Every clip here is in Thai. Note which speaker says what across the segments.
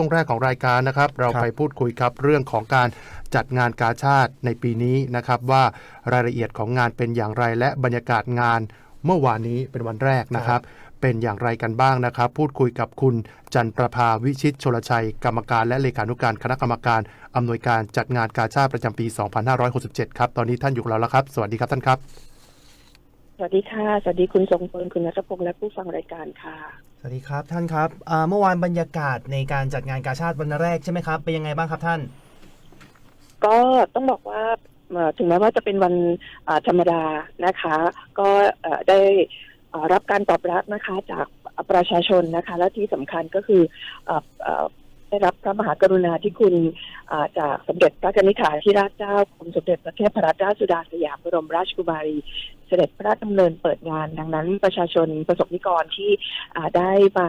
Speaker 1: ช่วงแรกของรายการนะครับ เรา
Speaker 2: ครับ
Speaker 1: ไปพูดคุยครับเรื่องของการจัดงานกาชาติในปีนี้นะครับว่ารายละเอียดของงานเป็นอย่างไรและบรรยากาศงานเมื่อวานนี้เป็นวันแรกนะครับ เป็นอย่างไรกันบ้างนะครับ พูดคุยกับคุณจันประภาวิชิตชลชัย กรรมการและเลขานุการคณะกรรมการอำนวยการจัดงานกาชาติประจำปี 2567 ครับตอนนี้ท่านอยู่กับเราแล้วครับ สวัสดีครับท่านครับ
Speaker 3: สวัสดีค่ะ สวัสดีคุณทรงพลคุณนัทพงษ์และผู้ฟังรายการค่ะ
Speaker 2: สวัสดีครับท่านครับเมื่อวานบรรยากาศในการจัดงานกาชาติวันแรกใช่ไหมครับ เป็นยังไงบ้างครับท่าน
Speaker 3: ก็ต้องบอกว่าถึงแม้ว่าจะเป็นวันธรรมดานะคะ ก็ได้รับการตอบรับนะคะจากประชาชนนะคะ และที่สำคัญก็คืออได้รับพระมหากรุณาธิคุณาจากสมเด็จพระนิษฐาธิราชเจ้ากรมสมเด็จพระเทพรัตนราชสุดาสยามบรมราชกุมารี เสด็จพระราชดำเนินเปิดงาน ดังนั้นประชาชนประสบนิกรที่อ่าได้มา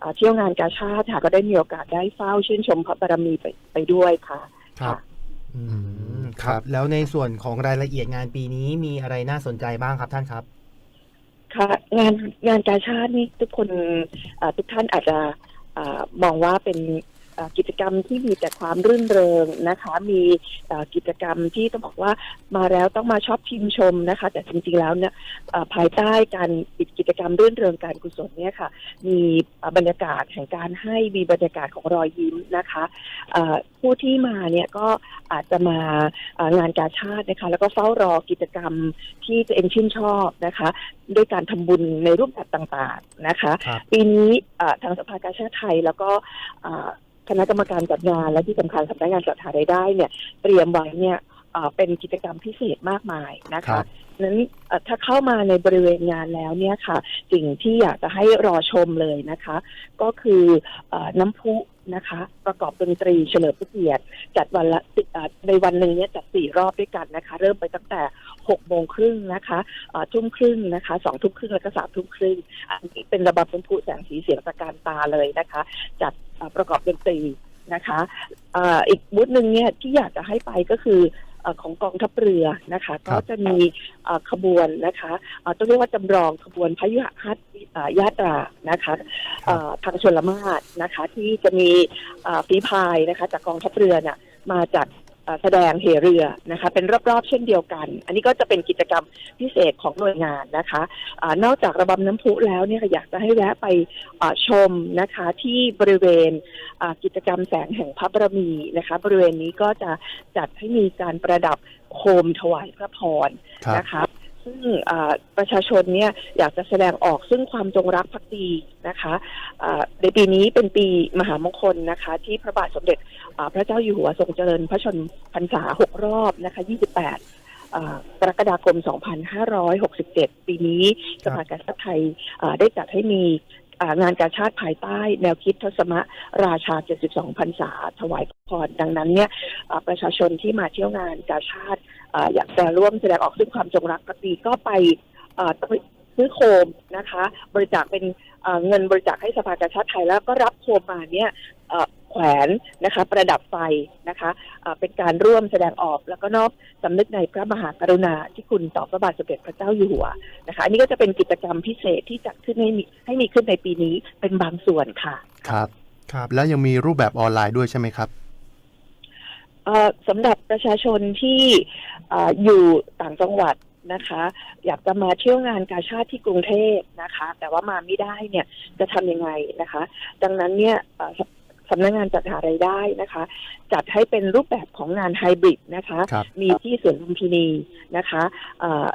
Speaker 3: อ่าเที่ยวงานกาชาติค่ะก็ได้มีโอกาสได้เฝ้าชื่นชมพระบารมีไปไปด้วยค่ะ
Speaker 1: ครับ
Speaker 2: อืม
Speaker 1: ครับ
Speaker 2: แล้วในส่วนของรายละเอียดงานปีนี้มีอะไรน่าสนใจบ้างครับท่านครับ
Speaker 3: ค่ะงานงานกาชาตินี่ทุกคนเอ่อทุกท่านอาจจะเออมองว่าเป็นเอ่อ กิจกรรมที่มีแต่ความรื่นเริงนะคะ มีเอ่อกิจกรรมที่ต้องบอกว่ามาแล้วต้องมาชอบชิมชมนะคะ แต่จริงๆแล้วเนี่ยเอ่อภายใต้การกิจกรรมรื่นเริงการกุศลเนี่ยค่ะ มีเอ่อบรรยากาศแห่งการให้มีบรรยากาศของรอยยิ้มนะคะเอ่อผู้ที่มาเนี่ยก็อาจจะมาเอ่องานกาชาตินะคะ แล้วก็เฝ้ารอกิจกรรมที่ตัวเองชื่นชอบนะคะด้วยการทำบุญในรูปแบบต่างๆนะคะ
Speaker 2: ครับ
Speaker 3: ปีนี้เอ่อทางสภากาชาติไทยแล้วก็เอ่อ คณะกรรมการจัดงาน และที่สำคัญสำนักงานจัดหารายได้เนี่ยเตรียมไว้เนี่ยเอ่อเป็นกิจกรรมพิเศษมากมายนะ
Speaker 1: ครั
Speaker 3: คะ
Speaker 1: บ
Speaker 3: นั้นเอ่อถ้าเข้ามาในบริเวณงานแล้วเนี่ยค่ะ สิ่งที่อยากจะให้รอชมเลยนะคะ ก็คือเอ่อน้ำพุนะคะ ประกอบดนตรีเฉลิมพระเกียรติจัดวันละสิเอ่อในวันหนึ่งเนี่ยจัดสี่รอบด้วยกันนะคะ เริ่มไปตั้งแต่หกโมงครึ่งนะคะเอ่อทุ่มครึ่งนะคะสองทุ่มครึ่งแล้วก็สามทุ่มครึ่งอันนี้เป็นระบำน้ำพุแสงสีเสียงตะการตาเลยนะคะ จัดเอ่อ ประกอบดนตรีนะคะเอ่ออีกบูธหนึ่งเนี่ยที่อยากจะให้ไปก็คือเอ่อของกองทัพเรือนะคะ
Speaker 1: ครั
Speaker 3: ก็
Speaker 1: บ
Speaker 3: จะมีเอ่อขบวนนะคะเอ่อต้องเรียกว่าจำลองขบวนพยุหฮัตเอ่อยาตรานะคะเอ่อทางชนละมาศนะคะ ที่จะมีเอ่อฝีพายนะคะ จากกองทัพเรือน่ะมาจัดเอ่อ แสดงเหเรือนะคะเป็นรอบๆ เช่นเดียวกัน อันนี้ก็จะเป็นกิจกรรมพิเศษของหน่วยงานนะคะอะนอกจากระบำน้ำพุแล้วเนี่ยอยากจะให้แวะไปชมนะคะที่บริเวณกิจกรรมแสงแห่งพระบรมีนะคะ บริเวณนี้ก็จะจัดให้มีการประดับโคมถวายพระพรนะคะ ซึ่งอ่าประชาชนเนี่ยอยากจะแสดงออกซึ่งความจงรักภักดีนะคะอ่าในปีนี้เป็นปีมหามงคลนะคะ ที่พระบาทสมเด็จอ่าพระเจ้าอยู่หัวทรงเจริญพระชนมพรรษา 6 รอบนะคะ 28อ่ากรกฎาคม 2567 ปีนี้สภากาชาติไทยอ่าได้จัดให้มีอ่า งานกาชาติภายใต้ แนวคิดทศมะราชา 72พรรษาถวายพรดังนั้นเนี่ยประชาชนที่มาเที่ยวงานกาชาติออยากจะร่วมแสดงออกซึ่งความจงรักภักดีก็ไปซื้อโคมนะคะ บริจาคเป็นเงินบริจาคให้สภากาชาติไทยแล้วก็รับโคมมาเนี่ย แขวนนะคะ ประดับไฟนะคะอ่าเป็นการร่วมแสดงออกแล้วก็นอบสำนึกในพระมหากรุณาที่คุณต่อพระบาทสมเด็จพระเจ้าอยู่หัวนะคะ อันนี้ก็จะเป็นกิจกรรมพิเศษที่จัดขึ้นให้มีให้มีขึ้นในปีนี้เป็นบางส่วนค่ะ
Speaker 1: ครับ
Speaker 2: ครับ
Speaker 1: แล้วยังมีรูปแบบออนไลน์ด้วยใช่ไหมครับ
Speaker 3: เอ่อสำหรับประชาชนที่เอ่ออยู่ต่างจังหวัดนะคะ อยากจะมาเที่ยวงานกาชาติที่กรุงเทพนะคะ แต่ว่ามาไม่ได้เนี่ยจะทำยังไงนะคะ ดังนั้นเนี่ยเอ่อ สสำนักงานจัดหารายได้นะคะ จัดให้เป็นรูปแบบของงานไฮบริดนะคะ
Speaker 1: ครับ
Speaker 3: มีที่สวนลุมพินีนะคะเอ่อ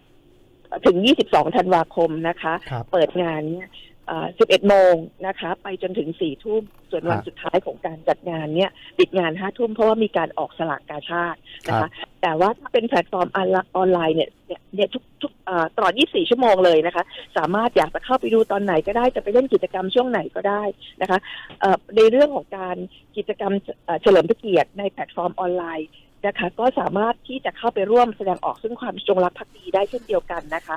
Speaker 3: 11 ถึง 22 ธันวาคมนะคะ
Speaker 2: ครับ
Speaker 3: เปิดงานเนี่ยเอ่อ 11 โมงนะคะ ไปจนถึง 4 ทุ่ม ส่วนวัน
Speaker 1: ครับ
Speaker 3: สุดท้ายของการจัดงานเนี่ยปิดงาน 5 ทุ่มเพราะว่ามีการออกสลากกาชาตินะ
Speaker 1: ครั
Speaker 3: คะ
Speaker 1: บ
Speaker 3: แต่ว่าถ้าเป็นแพลตฟอร์มออนไลน์ออนไลน์เนี่ยเนี่ยเนี่ยทุกทุกเอ่อตลอด 24 ชั่วโมงเลยนะคะ สามารถอยากจะเข้าไปดูตอนไหนก็ได้ จะไปเล่นกิจกรรมช่วงไหนก็ได้นะคะเอ่อในเรื่องของการกิจกรรมเอ่อเฉลิมพระเกียรติในแพลตฟอร์มออนไลน์นะคะก็สามารถที่จะเข้าไปร่วมแสดงออกซึ่งความจงรักภักดีได้เช่นเดียวกันนะคะ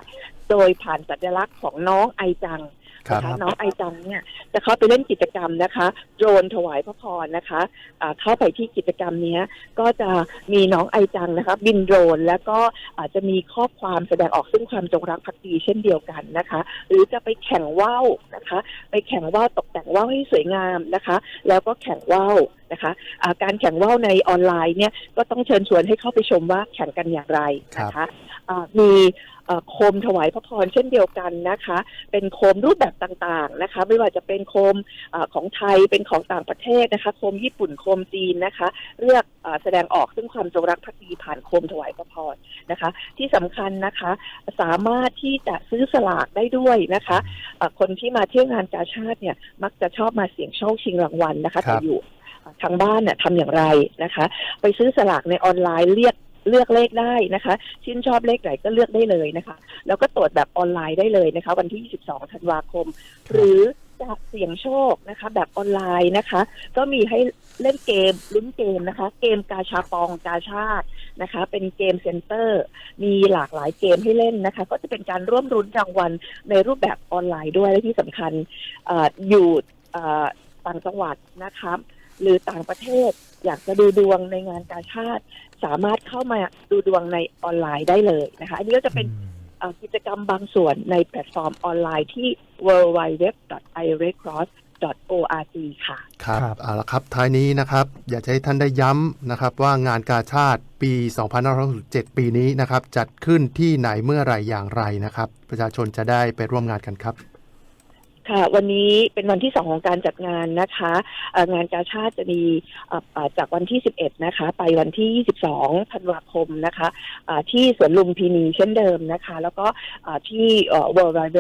Speaker 3: โดยผ่านสัญลักษณ์ของน้องไอจัง
Speaker 1: ครับ
Speaker 3: นะคะน้องไอจังเนี่ยจะเข้าไปเล่นกิจกรรมนะคะโดรนถวายพระพรนะคะะเข้าไปที่กิจกรรมนี้ก็จะมีน้องไอจังนะคะ บินโดรนแล้วก็อาจจะมีข้อความแสดงออกซึ่งความจงรักภักดีเช่นเดียวกันนะคะ หรือจะไปแข่งว่าวนะคะ ไปแข่งว่าวตกแต่งว่าวให้สวยงามนะคะ แล้วก็แข่งว่าว นะคะอ่าการแข่งว่าวในออนไลน์เนี่ยก็ต้องเชิญชวนให้เข้าไปชมว่าแข่งกันอย่างไรนะคะอ่ามีเอ่อโคมถวายพระพรเช่นเดียวกันนะคะ เป็นโคมรูปแบบต่างๆนะคะ ไม่ว่าจะเป็นโคมอาของไทยเป็นของต่างประเทศนะคะ โคมญี่ปุ่นโคมจีนนะคะ เลือกอาแสดงออกซึ่งความจงรักภักดีผ่านโคมถวายพระพรนะคะ ที่สำคัญนะคะสามารถที่จะซื้อสลากได้ด้วยนะคะอ่าคนที่มาเที่ยวงานกาชาติเนี่ยมักจะชอบมาเสี่ยงโชคชิงรางวัลนะคะ
Speaker 1: ครั
Speaker 3: แต่
Speaker 1: บ
Speaker 3: อยู่อ่า ทางบ้านเนี่ยทำอย่างไรนะคะ ไปซื้อสลากในออนไลน์เรียกเลือกเลขได้นะคะ ชื่นชอบเลขไหนก็เลือกได้เลยนะคะ แล้วก็ตรวจแบบออนไลน์ได้เลยนะคะ วันที่ 22 ธันวาคม หรือจะเสี่ยงโชคนะคะ แบบออนไลน์นะคะ ก็มีให้เล่นเกมลุ้นเกมนะคะ เกมกาชาปองกาชาตินะคะ เป็นเกมเซ็นเตอร์ มีหลากหลายเกมให้เล่นนะคะ ก็จะเป็นการร่วมรุ้นรางวัลในรูปแบบออนไลน์ด้วยและที่สำคัญออยู่ต่างจังหวัดนะคะ หรือต่างประเทศ อยากจะดูดวงในงานกาชาติ สามารถเข้ามาดูดวงในออนไลน์ได้เลยนะคะ อันนี้ก็จะเป็นเอ่อกิจกรรมบางส่วนในแพลตฟอร์มออนไลน์ที่ www.iredcross.org ค่ะ
Speaker 1: ครับ
Speaker 2: ครับ
Speaker 1: เอาละครับ ท้ายนี้นะครับ อยากจะให้ท่านได้ย้ำนะครับ ว่างานกาชาติปี 2567 ปีนี้นะครับ จัดขึ้นที่ไหนเมื่อไหร่อย่างไรนะครับ ประชาชนจะได้ไปร่วมงานกันครับ
Speaker 3: ค่ะ วันนี้เป็นวันที่สองของการจัดงานนะคะงานกาชาติจะมีจากวันที่ 11 นะคะ ไปวันที่ 22 ธันวาคมนะคะที่สวนลุมพินีเช่นเดิมนะคะ แล้วก็อ่าที่เอ่อ w w w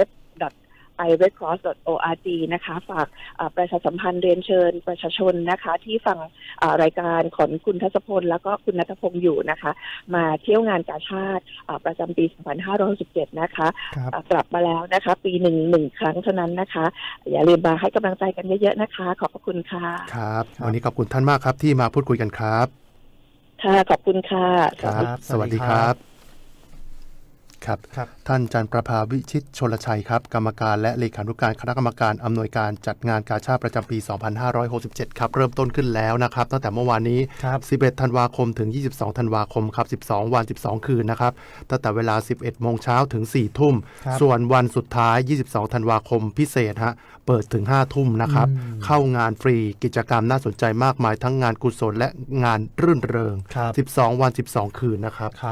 Speaker 3: i r e d c r o s s o r g นะคะ ฝากอ่าประชาสัมพันธ์เรียนเชิญประชาชนนะคะ ที่ฟังอ่ารายการของคุณทัศพล แล้วก็คุณนัทพงศ์อยู่นะคะ มาเที่ยวงานกาชาติอ่าประจำปี 2567 นะคะ
Speaker 2: ครับ
Speaker 3: อ่ากลับมาแล้วนะคะ ปีหนึ่งหนึ่งครั้งเท่านั้นนะคะ อย่าลืมมาให้กำลังใจกันเยอะๆนะคะ ขอบพระคุณค่ะ
Speaker 1: ครับ
Speaker 2: ครับ
Speaker 1: วันนี้ขอบคุณท่านมากครับที่มาพูดคุยกันครับ
Speaker 3: ค่ะขอบคุณค่ะ
Speaker 1: ครับ
Speaker 2: ครับ
Speaker 1: สวัสดีครับ ครับ
Speaker 2: ครับ
Speaker 1: ท่านจันทร์ประภาวิชิตชลชัยครับ กรรมการและเลขานุการคณะกรรมการอำนวยการจัดงานกาชาติประจำปี 2567 ครับเริ่มต้นขึ้นแล้วนะครับ ตั้งแต่เมื่อวานนี้
Speaker 2: ครับ
Speaker 1: 11 ธันวาคมถึง 22 ธันวาคมครับ 12 วัน 12 คืนนะครับ ตั้งแต่เวลา 11 โมงเช้าถึง 4 ทุ่ม
Speaker 2: ครับ
Speaker 1: ส่วนวันสุดท้าย 22 ธันวาคมพิเศษฮะเปิดถึง 5 ทุ่มนะครับ
Speaker 2: อืม
Speaker 1: เข้างานฟรีกิจกรรมน่าสนใจมากมายทั้งงานกุศลและงานรื่นเริง
Speaker 2: ครับ
Speaker 1: 12 วัน 12 คืนนะครับ
Speaker 2: ครับ